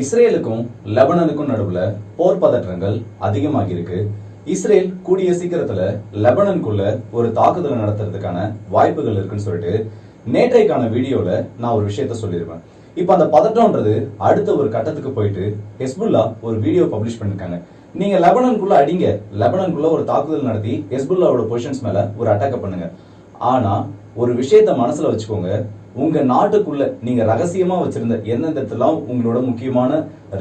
இஸ்ரேலுக்கும் லெபனனுக்கும் நடுவுல போர் பதற்றங்கள் அதிகமாகியிருக்கு இஸ்ரேல் கூடிய சீக்கிரத்துல லெபனனுக்குள்ள ஒரு தாக்குதல் நடத்துறதுக்கான வாய்ப்புகள் இருக்குன்னு சொல்லிட்டு நேற்றைக்கான வீடியோல நான் ஒரு விஷயத்த சொல்லியிருப்பேன் இப்போ அந்த பதற்றம்ன்றது அடுத்த ஒரு கட்டத்துக்கு போயிட்டு ஹெஸ்புல்லா ஒரு வீடியோ பப்ளிஷ் பண்ணிருக்காங்க. நீங்க லெபனனுக்குள்ள அடிங்க. லெபனனுக்குள்ள ஒரு தாக்குதல் நடத்தி ஹெஸ்புல்லாவோட பொசிஷன்ஸ் மேல ஒரு அட்டாக் பண்ணுங்க. ஆனா ஒரு விஷயத்த மனசுல வச்சுக்கோங்க. உங்க நாட்டுக்குள்ள நீங்க ரகசியமா வச்சிருந்த எந்தெந்த இடத்துலாம் உங்களோட முக்கியமான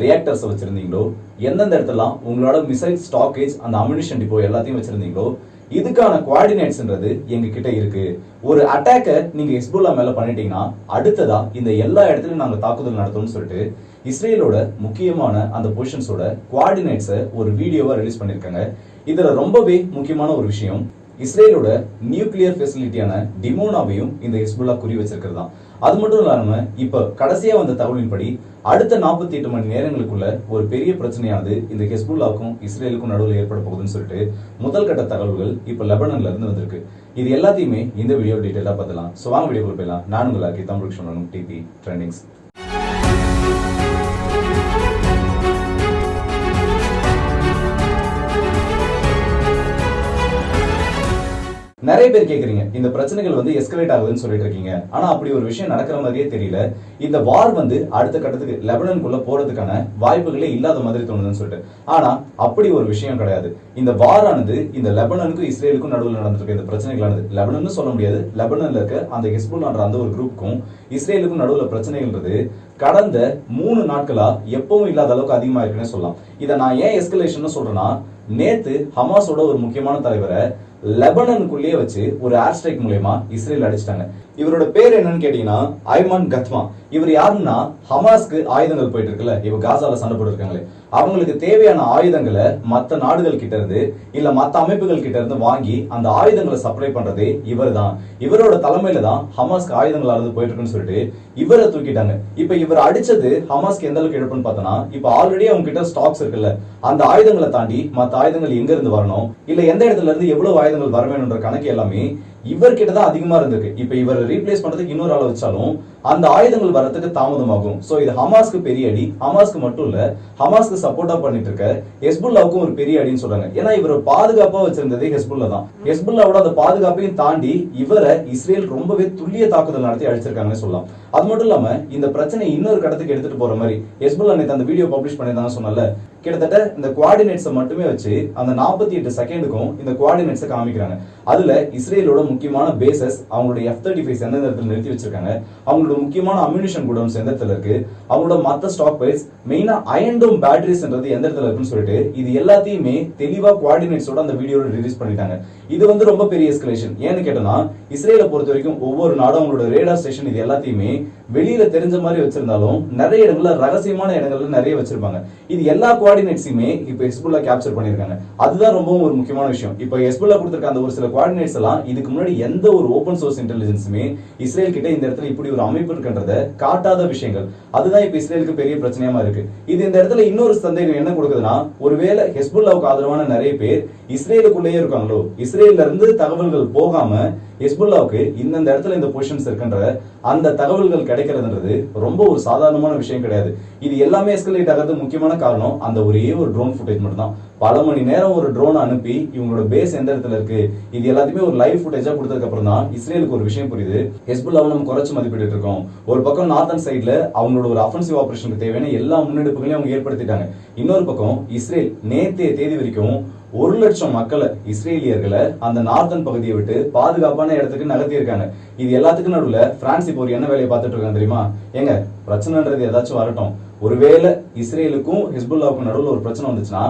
ரியாக்டர்ஸ் வச்சிருந்தீங்களோ எந்தெந்த இடத்துலாம் உங்களோட மிசைல் ஸ்டாக்கேஜ் அந்த அமினிஷன் டிப்போ எல்லாத்தையும் வச்சிருந்தீங்களோ இதுக்கான குவாடினேட்ஸ்ன்றது எங்க கிட்ட இருக்கு. ஒரு அட்டாக்க நீங்க ஹிஸ்புல்லா மேல பண்ணிட்டீங்கன்னா அடுத்ததா இந்த எல்லா இடத்துலயும் நாங்க தாக்குதல் நடத்தோம்னு சொல்லிட்டு இஸ்ரேலோட முக்கியமான அந்த பொசிஷன்ஸோட குவாடினேட்ஸை ஒரு வீடியோவா ரிலீஸ் பண்ணிருக்காங்க. இதுல ரொம்பவே முக்கியமான ஒரு விஷயம் இஸ்ரேலோட நியூக்ளியர் ஃபெசிலிட்டியான டிமோனாவையும் இந்த ஹிஸ்புல்லா குறி வச்சிருக்கிறதா அது மட்டும் இல்லாம இப்ப கடைசியா வந்த தகவலின்படி அடுத்த நாற்பத்தி எட்டு மணி நேரங்களுக்குள்ள ஒரு பெரிய பிரச்சனையானது இந்த ஹெஸ்புல்லாவுக்கும் இஸ்ரேலுக்கும் நடுவில் ஏற்பட போகுதுன்னு சொல்லிட்டு முதல் கட்ட தகவல்கள் இப்ப லெபனன்ல இருந்து வந்திருக்கு. இது எல்லாத்தையுமே இந்த வீடியோ டீட்டெயிலா பார்த்துலாம் ஸோ வாங்க வீடியோ போயிடலாம். நான் உங்களாக்கி தமிழ் சொல்லணும் டிபி ட்ரெண்டிங்ஸ் நிறைய பேர் கேக்குறீங்க இந்த பிரச்சனைகள் வந்து எஸ்கலேட் ஆகுதுன்னு சொல்லிட்டு இருக்கீங்க. ஆனா அப்படி ஒரு விஷயம் நடக்கிற மாதிரியே தெரியல. இந்த வார் வந்து அடுத்த கட்டத்துக்கு லெபனனுக்குள்ள போறதுக்கான வாய்ப்புகளே இல்லாத மாதிரி தோணுதுன்னு சொல்லிட்டு. ஆனா அப்படி ஒரு விஷயம் கிடையாது. இந்த வாரானது இந்த லெபனனுக்கும் இஸ்ரேலுக்கும் நடுவில் நடந்திருக்க இந்த பிரச்சனைகளானது. லெபனன்னு சொல்ல முடியாது. லெபனன்ல இருக்க அந்த ஹெஸ்புல்லான்ற அந்த ஒரு குரூப்புக்கும் இஸ்ரேலுக்கும் நடுவில் பிரச்சனைகள்ன்றது கடந்த மூணு நாட்களா எப்பவும் இல்லாத அளவுக்கு அதிகமா இருக்குன்னு சொல்லலாம். இதை நான் ஏன் எஸ்கலேஷன் சொல்றேன்னா நேத்து ஹமாஸோட ஒரு முக்கியமான தலைவரை லெபனனுக்குள்ளேயே வச்சு ஒரு ஏர் ஸ்ட்ரைக் மூலயமா இஸ்ரேல் அடிச்சிட்டாங்க. இவரோட பேர் என்னன்னு கேட்டீங்கன்னா ஐமான் கத்மா. இவர் யாருன்னா ஹமாஸ்க்கு ஆயுதங்கள் போயிட்டு இருக்குல்ல இவ காசால சண்டை போட்டு இருக்காங்களே அவங்களுக்கு தேவையான ஆயுதங்களை மத்த நாடுகள் கிட்ட இருந்து இல்ல மத்த அமைப்புகள் கிட்ட இருந்து வாங்கி அந்த ஆயுதங்களை சப்ளை பண்றதே இவர் தான் இவரோட தலைமையில தான் ஹமாஸ்க்கு ஆயுதங்கள் அறுந்து போயிட்டு இருக்குன்னு சொல்லிட்டு இவரை தூக்கிட்டாங்க. இப்ப இவர் அடிச்சது ஹமாஸ்க்கு எந்த அளவுக்கு இழப்புன்னு பார்த்தோம்னா இப்ப ஆல்ரெடி அவங்க கிட்ட ஸ்டாக்ஸ் இருக்குல்ல அந்த ஆயுதங்களை தாண்டி மத்த ஆயுதங்கள் எங்க இருந்து வரணும் இல்ல எந்த இடத்துல இருந்து எவ்வளவு ஆயுதங்கள் வர வேணும்ன்ற கணக்கு எல்லாமே இவர்கிட்ட தான் அதிகமா இருந்திருக்கு. இப்ப இவர் ரீப்ளேஸ் பண்றதுக்கு இன்னொரு ஆளை வச்சாலும் அந்த ஆயுதங்கள் வரத்துக்கு தாமதமாகும். சோ இது ஹமாஸ்க்கு பெரிய அடி. ஹமாஸ்க்கு மட்டும் இல்ல ஹமாஸ்க்கு சப்போர்ட்டா பண்ணிட்டு இருக்க ஹெஸ்புல்லாவுக்கும் ஒரு பெரிய அடின்னு சொல்றாங்க. ஏன்னா இவர் பாதுகாப்பா வச்சிருந்ததே ஹெஸ்புல்லா தான். ஹெஸ்புல்லாவோட அந்த பாதுகாப்பையும் தாண்டி இவரை இஸ்ரேல் ரொம்பவே துல்லிய தாக்குதல் நடத்தி அழிச்சிருக்காங்கன்னு சொல்லலாம். அது மட்டும் இல்லாம இந்த பிரச்சனை இன்னொரு கடத்துக்கு எடுத்துட்டு போற மாதிரி ஹெஸ்புல்லா நேற்று அந்த வீடியோ பப்ளிஷ் பண்ணியிருந்தாங்க சொன்னல கிட்டத்தட்ட இந்த குவாடினேட்ஸை மட்டுமே வச்சு அந்த நாற்பத்தி எட்டு செகண்டுக்கும் இந்த குவாடினேட்ஸை காமிக்கிறாங்க. அதுல இஸ்ரேலோட முக்கியமான பேசஸ் அவங்களோட எஃப் தேர்ட்டி ஃபைவ் எந்த இடத்துல நிறுத்தி வச்சிருக்காங்க. அவங்களோட முக்கியமான அம்யூனிஷன் குடோன்ஸ் எந்த இடத்துல இருக்கு. அவங்களோட மற்ற ஸ்டாக் பைஸ் மெயினா அயன்டோம் பேட்டரிஸ்ன்றது எந்த இடத்துல இருக்குன்னு சொல்லிட்டு இது எல்லாத்தையுமே தெளிவா குவாடினேட்ஸோட அந்த வீடியோவில் ரிலீஸ் பண்ணிட்டாங்க. இது வந்து ரொம்ப பெரிய எஸ்கலேஷன் ஏன்னு கேட்டோம்னா இஸ்ரேலை பொறுத்த வரைக்கும் ஒவ்வொரு நாடும் அவங்களோட ரேடார் ஸ்டேஷன் இது எல்லாத்தையுமே வெளியில தெரிஞ்ச மாதிரி வச்சிருந்தாலும் நிறைய இடங்கள்ல ரகசியமான இடங்கள்ல நிறைய வச்சிருப்பாங்க. இது எல்லா கோஆர்டினேட்ஸையுமே இப்போ ஹெஸ்புல்லா கேப்சர் பண்ணிருக்காங்க அதுதான் ரொம்பவும் ஒரு முக்கியமான விஷயம். இப்போ ஹெஸ்புல்லா கொடுத்திருக்க அந்த ஒரு சில கோஆர்டினேட்ஸ் எல்லாம் இதுக்கு முன்னாடி எந்த ஒரு ஓப்பன் சோர்ஸ் இன்டெலிஜென்ஸுமே இஸ்ரேல் கிட்ட இந்த இடத்துல இப்படி ஒரு அமைப்பு இருக்குன்றத காட்டாத விஷயங்கள். அதுதான் இப்போ இஸ்ரேலுக்கு பெரிய பிரச்சனையமா இருக்கு. இது இந்த இடத்துல இன்னொரு சந்தேகம் என்ன கொடுக்குதுன்னா ஒருவேளை ஹெஸ்புல்லாவுக்கு ஆதரவான நிறைய பேர் இஸ்ரேலுக்குள்ளேயே இருக்காங்களோ? இஸ்ரேல்ல இருந்து தகவல்கள் போகாம ஹெஸ்புல்லாவுக்கு இந்தந்த இடத்துல இந்த பொசிஷன்ஸ் இருக்குன்ற அந்த தகவல்கள் கிடைக்கிறதுன்றது ரொம்ப ஒரு சாதாரணமான விஷயம் கிடையாது. இது எல்லாமே எஸ்கலேட் ஆகிறது முக்கியமான காரணம் அந்த ஒரே ஒரு ட்ரோன் ஃபுட்டேஜ் மட்டும் தான் பல மணி நேரம் ஒரு ட்ரோன் அனுப்பி இவங்களோட பேஸ் எந்த இடத்துல இருக்கு இது எல்லாத்தையுமே ஒரு லைவ் ஃபுட்டேஜா கொடுத்ததுக்கு அப்புறம் தான் இஸ்ரேலுக்கு ஒரு விஷயம் புரியுது. ஹெஸ்புல்லாவை நம்ம குறைச்சு மதிப்பிட்டு இருக்கோம். ஒரு பக்கம் நார்த்தன் சைட்ல அவங்களோட ஒரு அஃபென்சிவ் ஆபரேஷனுக்கு தேவையான எல்லா முன்னெடுப்புகளையும் அவங்க ஏற்படுத்திட்டாங்க. இன்னொரு பக்கம் இஸ்ரேல் நேத்தைய தேதி வரைக்கும் ஒரு லட்சம் மக்களை இஸ்ரேலியர்களை அந்த நார்த்தன் பகுதியை விட்டு பாதுகாப்பான இடத்துக்கு நகர்த்தியிருக்காங்க. இது எல்லாத்துக்கும் நடுவுல பிரான்ஸ் இப்போ ஒரு என்ன வேலையை பார்த்துட்டு இருக்காங்க தெரியுமா? ஏங்க பிரச்சனைன்றது ஏதாச்சும் வரட்டும். ஒருவேளை இஸ்ரேலுக்கும் ஹிஸ்புல்லாவுக்கும் நடுவில் ஒரு பிரச்சனை வந்துச்சுன்னா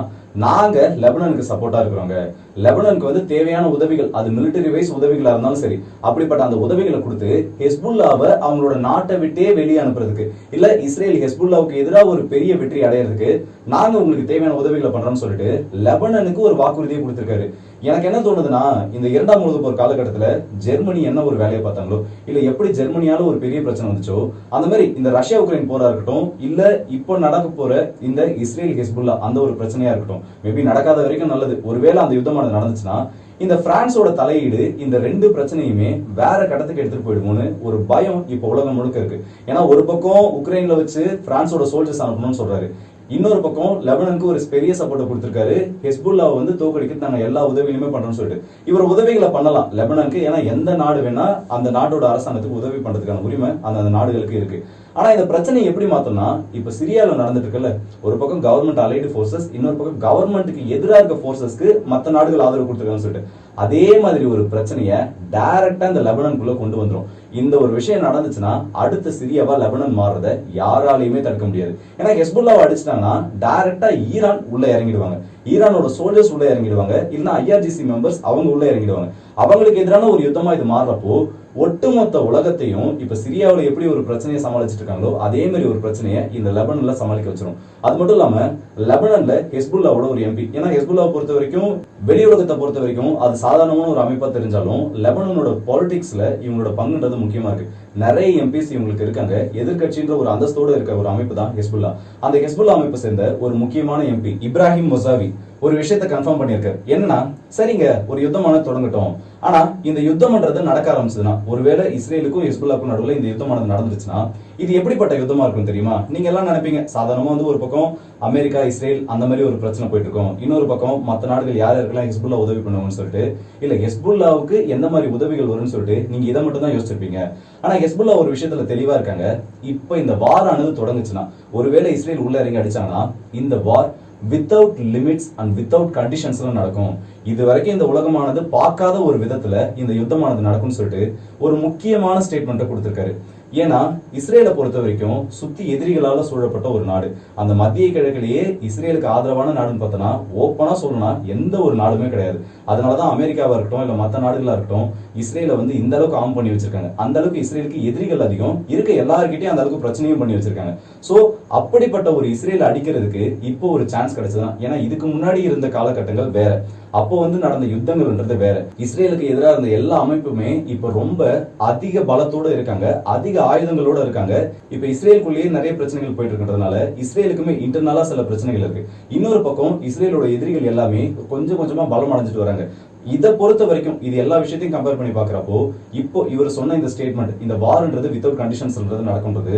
நாங்க லெபனனுக்கு சப்போர்ட்டா இருக்கிறோங்க. லெபனனுக்கு வந்து தேவையான உதவிகள் அது மிலிட்டரி வைஸ் உதவிகளா இருந்தாலும் சரி அப்படிப்பட்ட அந்த உதவிகளை கொடுத்து ஹெஸ்புல்லாவை அவங்களோட நாட்டை விட்டே வெளியே அனுப்புறதுக்கு இல்ல இஸ்ரேல் ஹெஸ்புல்லாவுக்கு எதிராக ஒரு பெரிய வெற்றி அடையிறதுக்கு நாங்க உங்களுக்கு தேவையான உதவிகளை பண்றோம்னு சொல்லிட்டு லெபனனுக்கு ஒரு வாக்குறுதியை கொடுத்திருக்காரு. எனக்கு என்ன தோணுதுன்னா இந்த இரண்டாம் உலக போர் காலகட்டத்தில் ஜெர்மனி என்ன ஒரு வேலையை பார்த்தாங்களோ இல்லை எப்படி ஜெர்மனியால ஒரு பெரிய பிரச்சனை வந்துச்சோ அந்த மாதிரி இந்த ரஷ்யா உக்ரைன் போரா இருக்கட்டும் இல்லை இப்போ நடக்க போற இந்த இஸ்ரேல் ஹெஸ்புல்லா அந்த ஒரு பிரச்சனையா இருக்கட்டும் மேபி நடக்காத வரைக்கும் நல்லது. ஒருவேளை அந்த யுத்தமானது நடந்துச்சுன்னா இந்த பிரான்ஸோட தலையீடு இந்த ரெண்டு பிரச்சனையுமே வேற கட்டத்துக்கு எடுத்துட்டு போயிடுமோன்னு ஒரு பயம் இப்போ உலகம் முழுக்க இருக்கு. ஏன்னா ஒரு பக்கம் உக்ரைன்ல வச்சு பிரான்ஸோட சோல்ஜர்ஸ் அனுப்பணும்னு சொல்றாரு. இன்னொரு பக்கம் லெபனனுக்கு ஒரு பெரிய சப்போர்ட் கொடுத்துருக்காரு. ஹெஸ்புல்லாவை வந்து தோக்கடிக்க நாங்க எல்லா உதவியுமே பண்றோம்னு சொல்லிட்டு. இவர் உதவிகளை பண்ணலாம் லெபனனுக்கு. ஏன்னா எந்த நாடு வேணா அந்த நாட்டோட அரசாங்கத்துக்கு உதவி பண்றதுக்கான உரிமை அந்த அந்த நாடுகளுக்கு இருக்கு. ஆனா இந்த பிரச்சனையை எப்படி மாத்தோம்னா இப்ப சிரியாவில் நடந்துட்டு இருக்குல்ல ஒரு பக்கம் கவர்மெண்ட் அலைடு ஃபோர்ஸஸ் இன்னொரு பக்கம் கவர்மெண்ட்டுக்கு எதிராக இருக்க ஃபோர்ஸஸ்க்கு மற்ற நாடுகள் ஆதரவு கொடுத்துருக்காங்கன்னு சொல்லிட்டு. அதே மாதிரி ஒரு பிரச்சனையை டைரக்டா இந்த லெபனனுக்குள்ள கொண்டு வந்துடும் இந்த ஒரு விஷயம் நடந்துச்சுன்னா அடுத்த சிரியாவா லெபனன் மாறுறத யாராலையுமே தடுக்க முடியாது. ஏன்னா ஹெஸ்புல்லாவை அடிச்சிட்டாங்கன்னா டைரக்டா ஈரான் உள்ள இறங்கிடுவாங்க. ஈரானோட சோல்ஜர்ஸ் உள்ள இறங்கிடுவாங்க. இல்லைன்னா ஐஆர்ஜிசி மெம்பர்ஸ் அவங்க உள்ள இறங்கிடுவாங்க. அவங்களுக்கு எதிரான ஒரு யுத்தமா இது மாறுறப்போ ஒட்டுமொத்த உலகத்தையும் இப்ப சிரியாவுல எப்படி ஒரு பிரச்சனையை சமாளிச்சிட்டு இருக்காங்களோ அதே மாதிரி ஒரு பிரச்சனையை இந்த லெபனன்ல சமாளிக்க வச்சிரும். அது மட்டும் இல்லாம லெபனன்ல ஹெஸ்புல்லாவோட ஒரு எம்பி ஏன்னா ஹெஸ்புல்லா பொறுத்த வரைக்கும் வெளி உலகத்தை பொறுத்த வரைக்கும் அது சாதாரணமான ஒரு அமைப்பா தெரிஞ்சாலும் லெபனனோட பாலிடிக்ஸ்ல இவங்களோட பங்குன்றது முக்கியமா இருக்கு. நிறைய எம்பிஸ் இவங்களுக்கு இருக்காங்க. எதிர்க்கட்சின்ற ஒரு அந்தஸ்தோட இருக்க ஒரு அமைப்பு தான் ஹெஸ்புல்லா. அந்த ஹெஸ்புல்லா அமைப்பு சேர்ந்த ஒரு முக்கியமான எம்பி இப்ராஹிம் மொசாவி ஒரு விஷயத்தை கன்ஃபார்ம் பண்ணியிருக்காரு. என்னன்னா சரிங்க ஒரு யுத்தமான தொடங்கட்டும். ஆனா இந்த யுத்தம்ன்றது நடக்க ஆரம்பிச்சதுன்னா ஒருவேளை இஸ்ரேலுக்கும் ஹெஸ்புல்லாக்கும் நடுவில் இந்த யுத்தமானது நடந்துச்சுன்னா இது எப்படிப்பட்ட யுத்தமா இருக்கும் தெரியுமா? நீங்க எல்லாம் நினைப்பீங்க சாதாரணமா வந்து ஒரு பக்கம் அமெரிக்கா இஸ்ரேல் அந்த மாதிரி ஒரு பிரச்சனை போயிட்டு இருக்கும் இன்னொரு பக்கம் மற்ற நாடுகள் யார் யாருக்கெல்லாம் ஹெஸ்புல்லா உதவி பண்ணுவாங்கன்னு சொல்லிட்டு இல்ல ஹெஸ்புல்லாவுக்கு எந்த மாதிரி உதவிகள் வரும்னு சொல்லிட்டு நீங்க இதை மட்டும் தான் யோசிச்சிருப்பீங்க. ஆனா ஹெஸ்புல்லா ஒரு விஷயத்துல தெளிவா இருக்காங்க. இப்போ இந்த வாரானது தொடங்குச்சுன்னா ஒருவேளை இஸ்ரேல் உள்ள இறங்கி அடிச்சாங்கன்னா இந்த war without limits and without கண்டிஷன்ஸ்ல நடக்கும். இது வரைக்கும் இந்த உலகமானது பார்க்காத ஒரு விதத்துல இந்த யுத்தமானது நடக்கும்னு சொல்லிட்டு ஒரு முக்கியமான ஸ்டேட்மெண்ட்டை கொடுத்திருக்காரு. ஏன்னா இஸ்ரேலை பொறுத்த வரைக்கும் சுத்தி எதிரிகளால சூழப்பட்ட ஒரு நாடு. அந்த மத்திய கிழக்கிலேயே இஸ்ரேலுக்கு ஆதரவான நாடுன்னு பார்த்தோன்னா ஓப்பனா சொல்லணும்னா எந்த ஒரு நாடுமே கிடையாது. அதனாலதான் அமெரிக்காவாக இருக்கட்டும் இல்லை மற்ற நாடுகளாக இருக்கட்டும் இஸ்ரேலை வந்து இந்த அளவுக்கு ஆம் பண்ணி வச்சிருக்காங்க. அந்த அளவுக்கு இஸ்ரேலுக்கு எதிரிகள் அதிகம். இருக்க எல்லாருக்கிட்டையும் அந்த அளவுக்கு பிரச்சனையும் பண்ணி வச்சிருக்காங்க. ஸோ அப்படிப்பட்ட ஒரு இஸ்ரேல் அடிக்கிறதுக்கு இப்போ ஒரு சான்ஸ் கிடைச்சதுதான் ஏன்னா இதுக்கு முன்னாடி இருந்த காலகட்டங்கள் வேற. அப்போ வந்து நடந்த யுத்தங்கள்ன்றது வேற. இஸ்ரேலுக்கு எதிராக இருந்த எல்லா அமைப்புமே இப்ப ரொம்ப அதிக பலத்தோட இருக்காங்க. அதிக ஆயுதங்களோட இருக்காங்க. இப்ப இஸ்ரேலுக்குள்ளேயே நிறைய பிரச்சனைகள் போயிட்டு இருக்கிறதுனால இஸ்ரேலுக்குமே இன்டர்னலா சில பிரச்சனைகள் இருக்கு. இன்னொரு பக்கம் இஸ்ரேலோட எதிரிகள் எல்லாமே கொஞ்சம் கொஞ்சமா பலம் அடைஞ்சிட்டு வராங்க. இதை பொறுத்த வரைக்கும் இது எல்லா விஷயத்தையும் கம்பேர் பண்ணி பாக்குறப்போ இப்போ இவர் சொன்ன இந்த ஸ்டேட்மெண்ட் இந்த வார்ன்றது வித்தவுட் கண்டிஷன்ஸ்ன்றது நடக்கும்ன்றது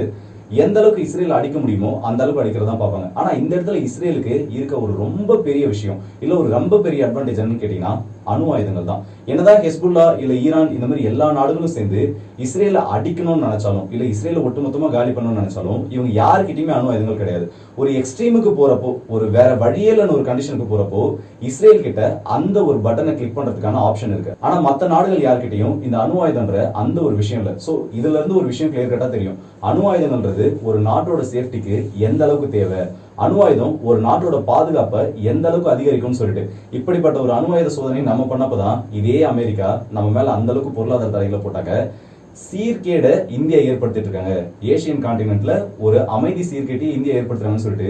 எந்த அளவுக்கு இஸ்ரேல் அடிக்க முடியுமோ அந்த அளவுக்கு அடிக்கிறதா பார்ப்பாங்க. ஆனால் இந்த இடத்துல இஸ்ரேலுக்கு இருக்க ஒரு ரொம்ப பெரிய விஷயம் இல்லை ஒரு ரொம்ப பெரிய அட்வான்டேஜ் என்னன்னு கேட்டீங்கன்னா அணு ஆயுதங்கள் தான். என்னதான் ஹெஸ்புல்லா இல்லை ஈரான் இந்த மாதிரி எல்லா நாடுகளும் சேர்ந்து இஸ்ரேல அடிக்கணும்னு நினைச்சாலும் இல்லை இஸ்ரேல ஒட்டுமொத்தமாக காலி பண்ணணும்னு நினைச்சாலும் இவங்க யாருக்கிட்டையுமே அணு ஆயுதங்கள் கிடையாது. ஒரு எக்ஸ்ட்ரீமுக்கு போறப்போ ஒரு வேற வழியிலன்னு ஒரு கண்டிஷனுக்கு போறப்போ இஸ்ரேல் கிட்ட அந்த ஒரு பட்டனை கிளிக் பண்றதுக்கான ஆப்ஷன் இருக்கு. ஆனா மற்ற நாடுகள் யார்கிட்டயும் இந்த அணு ஆயுதம்ன்ற அந்த ஒரு விஷயம் இல்லை. ஸோ இதுல இருந்து ஒரு விஷயம் கிளியர் கட்டா தெரியும். அணு ஆயுதங்கள்ன்றது ஒரு நாட்டோட சேஃப்டிக்கு எந்த அளவுக்கு தேவை? அணு ஆயுதம் ஒரு நாட்டோட பாதுகாப்பை எந்த அளவுக்கு அதிகரிக்கும்னு சொல்லிட்டு. இப்படிப்பட்ட ஒரு அணு ஆயுத சோதனை நம்ம பண்ணப்பதான் இதே அமெரிக்கா நம்ம மேல அந்த அளவுக்கு பொருளாதார தடைகளை போட்டாங்க. சீர்கேடை இந்தியா ஏற்படுத்திட்டு இருக்காங்க. ஏசியன் காண்டினென்ட்ல ஒரு அமைதி சீர்கேட்டை இந்தியா ஏற்படுத்துறாங்கன்னு சொல்லிட்டு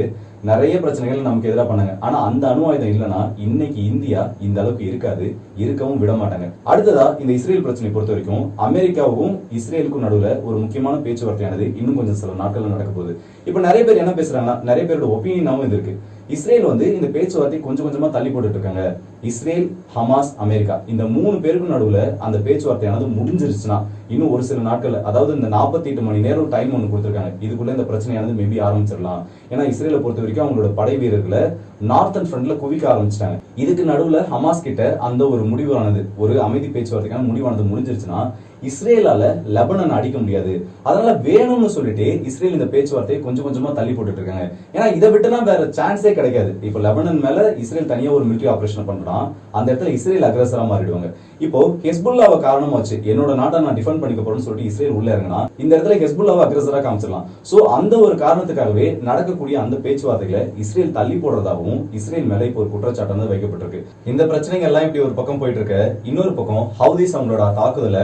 நிறைய பிரச்சனைகள் நமக்கு எதிராக பண்ணாங்க. ஆனா அந்த அணு ஆயுதம் இல்லைன்னா இன்னைக்கு இந்தியா இந்த அளவுக்கு இருக்காது. இருக்கவும் விட மாட்டாங்க. அடுத்ததா இந்த இஸ்ரேல் பிரச்சனை பொறுத்த வரைக்கும் அமெரிக்காவுக்கும் இஸ்ரேலுக்கும் நடுவுல ஒரு முக்கியமான பேச்சுவார்த்தையானது இன்னும் கொஞ்சம் சில நாட்கள்ல நடக்க போகுது. இப்ப நிறைய பேர் என்ன பேசுறாங்கன்னா நிறைய பேரோட ஒப்பீனியனாவும் இது இருக்கு. இஸ்ரேல் வந்து இந்த பேச்சுவார்த்தை கொஞ்சம் கொஞ்சமா தள்ளி போட்டுட்டு இருக்காங்க. Israel Hamas America. இந்த மூணு பேருக்கும் நடுவுல அந்த பேச்சுவார்த்தையானது முடிஞ்சிருச்சுன்னா இன்னும் ஒரு சில நாட்கள் அதாவது இந்த நாற்பத்தி எட்டு மணி நேரம் டைம் ஒன்று கொடுத்துருக்காங்க. இதுக்குள்ள இந்த பிரச்சனையானது மேபி ஆரம்பிச்சிடலாம். ஏன்னா இஸ்ரேலை பொறுத்த வரைக்கும் அவங்களோட படை வீரர்களை நார்த்தன் ஃப்ரண்ட்ல குவிக்க ஆரம்பிச்சிட்டாங்க. இதுக்கு நடுவுல ஹமாஸ் கிட்ட அந்த ஒரு முடிவானது ஒரு அமைதி பேச்சுவார்த்தைக்கான முடிவானது முடிஞ்சிருச்சுன்னா இஸ்ரேலால லெபனன் அடிக்க முடியாது. அதனால வேணும்னு சொல்லிட்டு இஸ்ரேல் இந்த பேச்சுவார்த்தையை கொஞ்சம் கொஞ்சமா தள்ளி போட்டுட்டு இருக்காங்க. ஏன்னா இதை விட்டுலாம் வேற சான்ஸே கிடைக்காது. இப்போ லெபனன் மேல இஸ்ரேல் தனியா ஒரு மிலிட்டரி ஆபரேஷன் பண்றான் அந்த இடத்துல இஸ்ரேல் அக்ரஸரா மாறிடுவாங்க. இப்போ ஹெஸ்புல்லாவை காரணமா வச்சு என்னோட நாட்டை நான் டிஃபெண்ட் பண்ணிக்க போறேன்னு சொல்லிட்டு இஸ்ரேல் உள்ள இறங்கினா இந்த இடத்துல ஹெஸ்புல்லாவை அக்ரஸரா காமிச்சிடலாம். சோ அந்த ஒரு காரணத்துக்காகவே நடக்கக்கூடிய அந்த பேச்சுவார்த்தைகளை இஸ்ரேல் தள்ளி போடுறதாகவும் இஸ்ரேல் மேல இப்போ ஒரு குற்றச்சாட்டு வந்து வைக்கப்பட்டிருக்கு. இந்த பிரச்சனைகள் எல்லாம் இப்படி ஒரு பக்கம் போயிட்டு இருக்க. இன்னொரு பக்கம் ஹவுதிஸ் அவங்களோட தாக்குதலை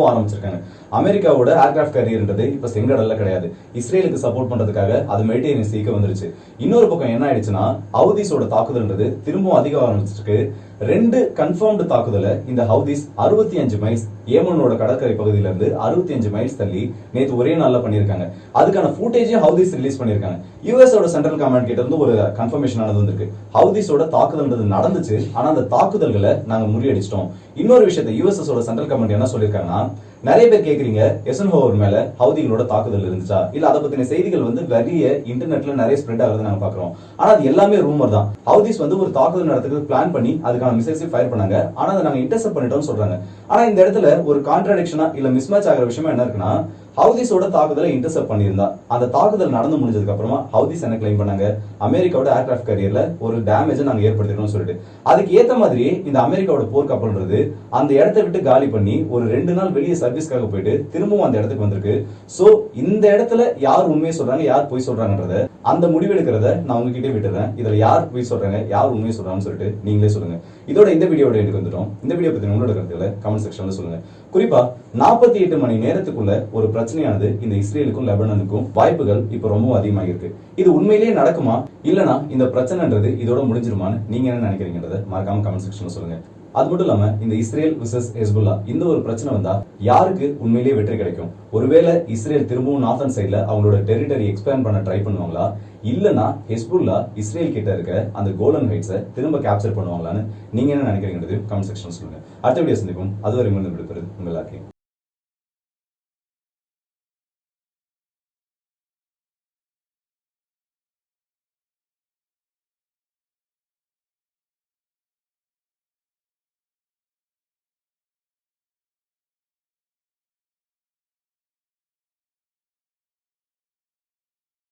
திரும்பவும் ஆரம்பிச்சிருக்காங்க. அமெரிக்காவோட ஏர்கிராஃப்ட் கேரியர்ன்றது இப்ப செங்கடல்ல கிடையாது. இஸ்ரேலுக்கு சப்போர்ட் பண்றதுக்காக அது மெடிட்டேரியன் சீக்க வந்துருச்சு. இன்னொரு பக்கம் என்ன ஆயிடுச்சுன்னா ஹவுதிஸோட தாக்குதல்ன்றது திரும்பவும் அதிகம் ஆரம்பிச்சிருக்கு. ரெண்டு கன்ஃபார்ம்டு தாக்குதலை இந்த ஹவுதிஸ் அறுபத்தி அஞ்சு மைல்ஸ் ஏமனோட கடற்கரை பகுதியில இருந்து அறுபத்தி அஞ்சு மைல்ஸ் தள்ளி நேற்று ஒரே நாள்ல பண்ணியிருக்காங்க. அதுக்கான ஃபுட்டேஜையும் ஹவுதிஸ் ரிலீஸ் பண்ணியிருக்காங்க. யூஎஸோட சென்ட்ரல் கமாண்ட் கிட்ட இருந்து ஒரு கன்ஃபர்மேஷன் ஆனது வந்திருக்கு. ஹவுதிஸோட தாக்குதல்ன்றது நடந்துச்சு ஆனா அந்த தாக்குதல்களை நாங்க முறியடிச்சிட்டோம். இன்னொரு விஷயத்தை யூஎஸ்எஸோட சென்ட்ரல் கமாண்ட் என்ன சொல்லியிருக்காங்கன்னா நிறைய பேர் கேக்குறீங்க எசன்ஹோவர் மேல ஹவுதிகளோட தாக்குதல் இருந்துச்சா? இல்ல அதை பத்தின செய்திகள் வந்து வெளிய இன்டர்நெட்ல நிறைய ஸ்ப்ரெட் ஆகுது நாங்க பாக்குறோம். ஆனா அது எல்லாமே ரூமர் தான். ஹவுதிஸ் வந்து ஒரு தாக்குதல் நடத்துக்கு பிளான் பண்ணி அதுக்கான மிசைல்ஸ் ஃபயர் பண்ணாங்க. ஆனா அதை நாங்க இன்டர்செப்ட் பண்ணிட்டோம்னு சொல்றாங்க. ஆனா இந்த இடத்துல ஒரு கான்ட்ராடிக்ஷனா இல்ல மிஸ்மேட்ச் ஆகிற விஷயம் என்ன இருக்குன்னா ஹவுதிஸோட தாக்குதலை இன்டர்செப்ட் பண்ணியிருந்தா. அந்த தாக்குதல் நடந்து முடிஞ்சதுக்கு அப்புறமா ஹவுதிஸ் என்ன கிளைம் பண்ணாங்க? அமெரிக்காவோட ஏர்கிராஃப்ட் கரியர்ல ஒரு டேமேஜை நாங்க ஏற்படுத்திட்டோம்னு சொல்லிட்டு. அதுக்கு ஏத்த மாதிரி இந்த அமெரிக்காவோட போர் கப்பல்ன்றது அந்த இடத்த விட்டு காலி பண்ணி ஒரு ரெண்டு நாள் வெளியே சர்வீஸ்க்காக போயிட்டு திரும்பவும் அந்த இடத்துக்கு வந்திருக்கு. ஸோ இந்த இடத்துல யார் உண்மையை சொல்றாங்க யார் பொய் சொல்றாங்கன்றத அந்த முடிவெடுக்கிறத நான் உங்ககிட்ட விட்டுறேன். இதுல யார் பொய் சொல்றாங்க யார் உண்மையை சொல்றாங்கன்னு சொல்லிட்டு நீங்களே சொல்லுங்க. இதோட இந்த வீடியோட எடுத்து வந்துட்டோம். இந்த வீடியோ பத்தி உங்களோட கருத்துக்களை கமெண்ட் செக்ஷன்ல சொல்லுங்க. குறிப்பா நாற்பத்தி எட்டு மணி நேரத்துக்குள்ள ஒரு பிரச்சனையானது இந்த இஸ்ரேலுக்கும் லெபனனுக்கும் வாய்ப்புகள் இப்ப ரொம்ப அதிகமாக இருக்கு இது உண்மையிலேயே நடக்குமா? இல்லனா இந்த பிரச்சனைன்றது இதோட முடிஞ்சிருமான்னு நீங்க என்ன நினைக்கிறீங்கன்றத மறக்காம கமெண்ட் செக்ஷன்ல சொல்லுங்க. அது மட்டும் இல்லாம இந்த இஸ்ரேல் விசஸ் ஹெஸ்புல்லா இந்த ஒரு பிரச்சனை வந்தா யாருக்கு உண்மையிலேயே வெற்றி கிடைக்கும்? ஒருவேளை இஸ்ரேல் திரும்பவும் நார்த்தன் சைடுல அவங்களோட டெரிட்டரி எக்ஸ்பேண்ட் பண்ண ட்ரை பண்ணுவாங்களா? இல்லனா ஹெஸ்புல்லா இஸ்ரேல் கிட்ட இருக்க அந்த கோலன் ஹைட்ஸை திரும்ப கேப்சர் பண்ணுவாங்களான்னு நீங்க என்ன நினைக்கிறீங்கிறது கமெண்ட் செக்ஷன் சொல்லுங்க. அடுத்த வீடியோ சந்திப்போம். அதுவரை மீண்டும் விடுப்பது உங்களாக்கே